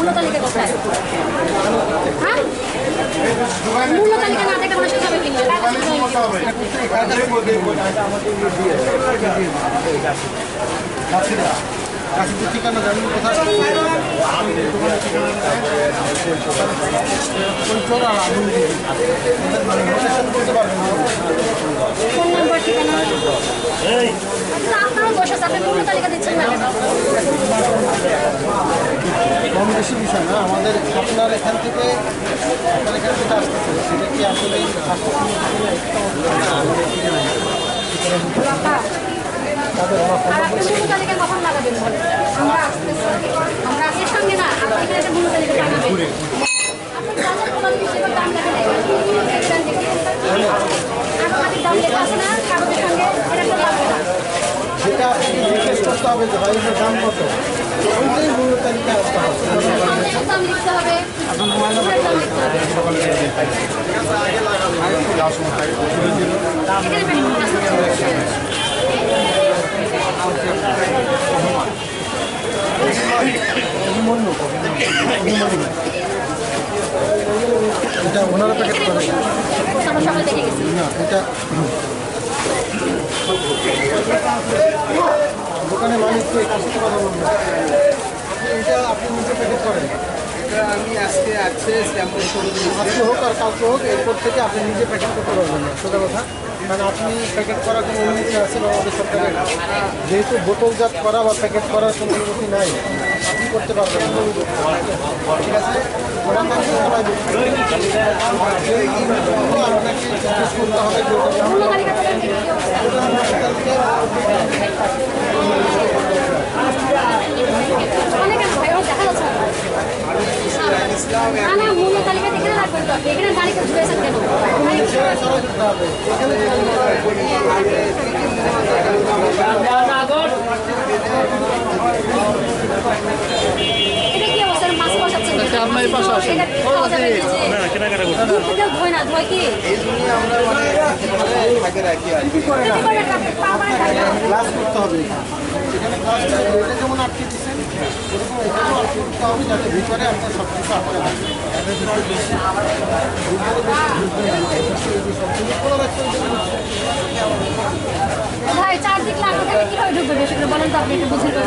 মূল্য তালিকা কোথায়? হ্যাঁ? মূল্য তালিকা না দেখে মানুষ কীভাবে কিনবে ঠিকানা জানেন কোথায়। ফোন নাম্বার ঠিকানা? আচ্ছা, দোষ আছে আপনি মূল্য তালিকা দিচ্ছেন না বেশি বিষয় না, আমাদের আপনার এখান থেকে আপনার এখান থেকে আসতেছে, সেটা কি আসলে আর আপনি জিজ্ঞেস করতে হবে যে ভাই দাম কত? এটা ওনারা প্যাকেট করে না এটা মালিককে কাছে কথা বলবেন এটা আপনি নিজে প্যাকেট করেন। এটা আমি আজকে আছে আজকে হোক আর কালকে হোক এরপর থেকে আপনি নিজে প্যাকেট করতে পারবেন না। সোজা কথা। কারণ আপনি প্যাকেট করার কোনো অনুমতি আছে বাংলাদেশ সরকারের? যেহেতু বোতলজাত করা বা প্যাকেট করার কোনো অনুমতি নাই, আপনি করতে পারবেন ঠিক আছে? আপনাকে জিজ্ঞেস হবে এখানে আপনার পাশে আসেন। না কি? এই জন্য আমরা মানে রাখি আর কি। গ্লাস করতে হবে যেমন আটকে দিচ্ছেন এখানেও আটকে হবে যাতে ভিতরে আপনার সব কিছু হবে ভাই চারদিকে লাগবে কীভাবে ঢুকবে? বেশি করে বলেন তো আপনি একটু বুঝে তো।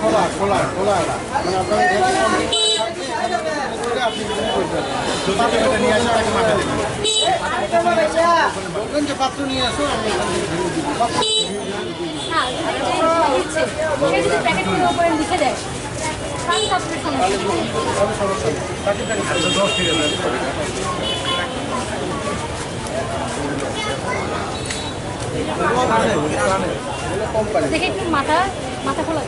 খোলা খোলা খোলা মানে আপনার নিয়ে আসো আগে মাঠে দেবেন যে পাত্র নিয়ে আসো আমি লিখে দেয় তাহলে সমস্যা নেই। তবে সমস্যা নেই প্যাকেটটা নিয়ে দশ থেকে দেখে মাথা মাথা খোলা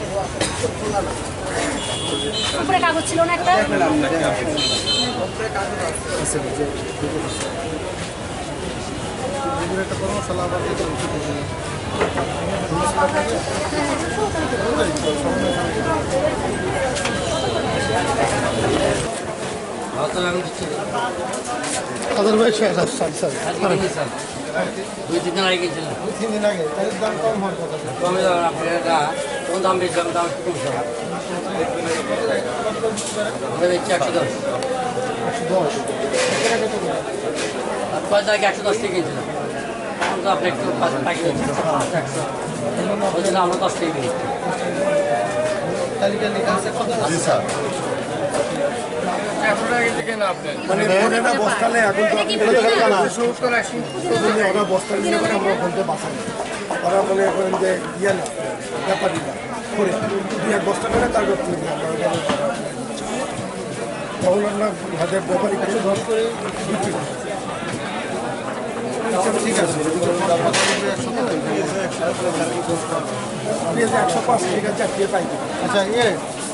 উপরে কাগজ ছিল না একটা দেবেন। হাজার স্যার স্যার দুই তিন দিন আগে গেছিলাম দুই তিন দিন আগে তাহলে দাম কম হওয়ার কথা কমে যাবেন আপনি এটা কোন দাম বেচলাম দাম একটু কমছে। আমরা বেচছি একশো দশ। একশো দশ। কয় তারিখে একশো দশ থেকে কিনছিলাম। তো আপনি একটু আমরা দশ থেকে কিনছি। তালিকা লেখা আছে কত জি স্যার। মানে ওটা বস্তালে এখন ওরা বস্তা নিয়ে করে আমরা ওখান থেকে বাঁচাই ওরা যে ইয়ে না ব্যাপারই না করে। দুই এক বস্তা করে তারপর তুলে তখন আমরা হাজার কিছু ধর করে বিক্রি ঠিক আছে। একশো পাঁচ ঠিক আছে। আচ্ছা ইয়ে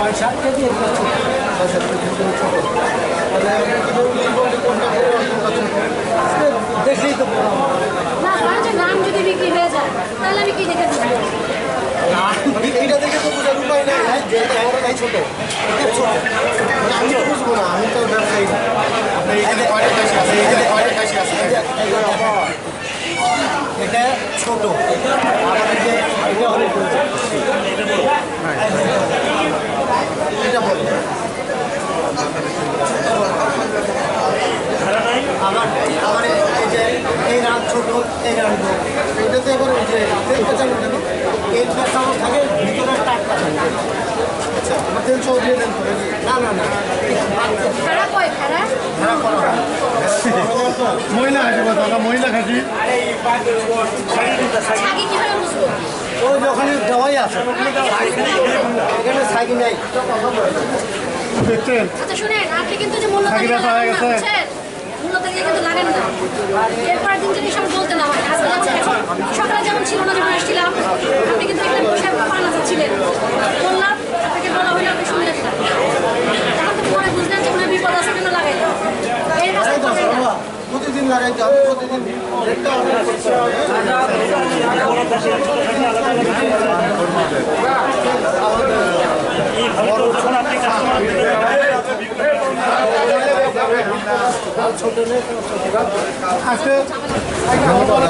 ছয় সাত কেজি। ছয় যদি বিক্রি হয়ে যায় তাহলে দেখে এইটা দেখে তো বোঝার উপায় নেই যে এটা ছোট আমি বুঝব না আমি তো ব্যবসায়ী এটা ছোট আমাদের যে এটা হলে এটা বড় আমার আমার এই যে এই রান ছোট এই রান বড় এটাতে আবার ওই যে তেল পেঁচানো কেন তেল পেঁচানো থাকে ভিতরে টাটকা থাকে আচ্ছা আমার তেল সহ দিয়ে দেন তো নাকি? না না না খারাপ হয় খারাপ মহিলা খাসি কথা মহিলা খাসি ওই ওখানে দেওয়াই আছে এখানে সাইকেল নেই। দেখছেন? আচ্ছা শুনেন আপনি কিন্তু যে মূল্য ছাগি রাখা হয়ে গেছে। মূল্য তালিকা কিন্তু লাগেন না। এরপর দিন যদি সব বলতে না হয় আজকে যেমন সকালে যেমন ছিল না যখন আসছিলাম আপনি কিন্তু এখানে বসে পান ছিলেন বললাম আপনাকে বলা হইল আপনি শুনলেন না তখন তো পরে বুঝলেন যে কোনো বিপদ আছে কেন লাগাইলেন এই কাজটা করবেন না বাবা, প্রতিদিন লাগাইতে হবে প্রতিদিন রেটটা অর্ডার করতে হবে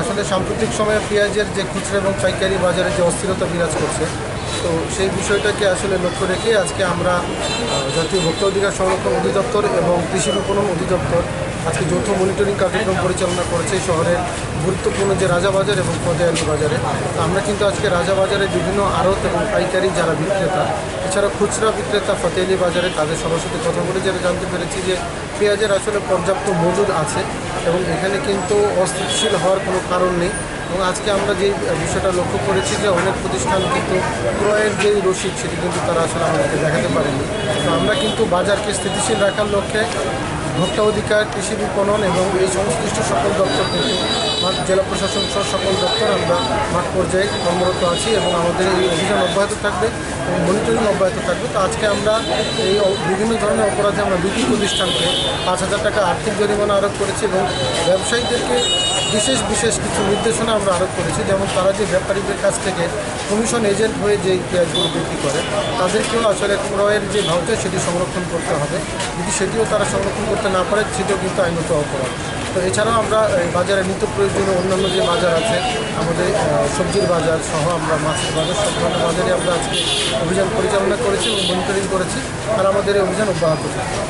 আসলে সাম্প্রতিক সময়ে পেঁয়াজের যে খুচরা এবং পাইকারি বাজারে যে অস্থিরতা বিরাজ করছে তো সেই বিষয়টাকে আসলে লক্ষ্য রেখে আজকে আমরা জাতীয় ভোক্তা অধিকার সংরক্ষণ অধিদপ্তর এবং কৃষি বিপণন অধিদপ্তর আজকে যৌথ মনিটরিং কার্যক্রম পরিচালনা করেছে শহরের গুরুত্বপূর্ণ যে রাজাবাজার এবং ফতেয়ালি বাজারে। আমরা কিন্তু আজকে রাজাবাজারে বিভিন্ন আড়ত এবং পাইকারি যারা বিক্রেতা, এছাড়া খুচরা বিক্রেতা ফতেয়ালি বাজারে তাদের সবার সাথে কথা বলে যারা জানতে পেরেছি যে পেঁয়াজের আসলে পর্যাপ্ত মজুদ আছে এবং এখানে কিন্তু অস্থিতিশীল হওয়ার কোনো কারণ নেই। এবং আজকে আমরা যে বিষয়টা লক্ষ্য করেছি যে অনেক প্রতিষ্ঠান কিন্তু ক্রয়ের যে রসিদ সেটি কিন্তু তারা আসলে আমাদেরকে দেখাতে পারেনি। তো আমরা কিন্তু বাজারকে স্থিতিশীল রাখার লক্ষ্যে ভোক্তা অধিকার কৃষি বিপণন এবং এই সংশ্লিষ্ট সকল দপ্তর মাঠ জেলা প্রশাসন সহ সকল দপ্তর আমরা মাঠ পর্যায়ে কর্মরত আছি এবং আমাদের এই অভিযান অব্যাহত থাকবে এবং মনিটরিং অব্যাহত থাকবে। তো আজকে আমরা এই বিভিন্ন ধরনের অপরাধে আমরা দুটি প্রতিষ্ঠানকে পাঁচ হাজার টাকা আর্থিক জরিমানা আরোপ করেছি এবং ব্যবসায়ীদেরকে বিশেষ বিশেষ কিছু নির্দেশনা আমরা আরোপ করেছি। যেমন তারা যে ব্যাপারীদের কাছ থেকে কমিশন এজেন্ট হয়ে যে পেঁয়াজগুলো বিক্রি করে, তাদেরকেও আসলে ক্রয়ের যে ভাউচার সেটি সংরক্ষণ করতে হবে। যদি সেটিও তারা সংরক্ষণ করতে না পারে, সেটিও কিন্তু আইনত অপরাধ। তো এছাড়াও আমরা বাজারে নিত্য প্রয়োজনীয় অন্যান্য যে বাজার আছে, আমাদের সবজির বাজার সহ আমরা মাছের বাজার, সব ধরনের বাজারে আমরা আজকে অভিযান পরিচালনা করেছি এবং মনিটরিং করেছি আর আমাদের এই অভিযান অব্যাহত থাকবে।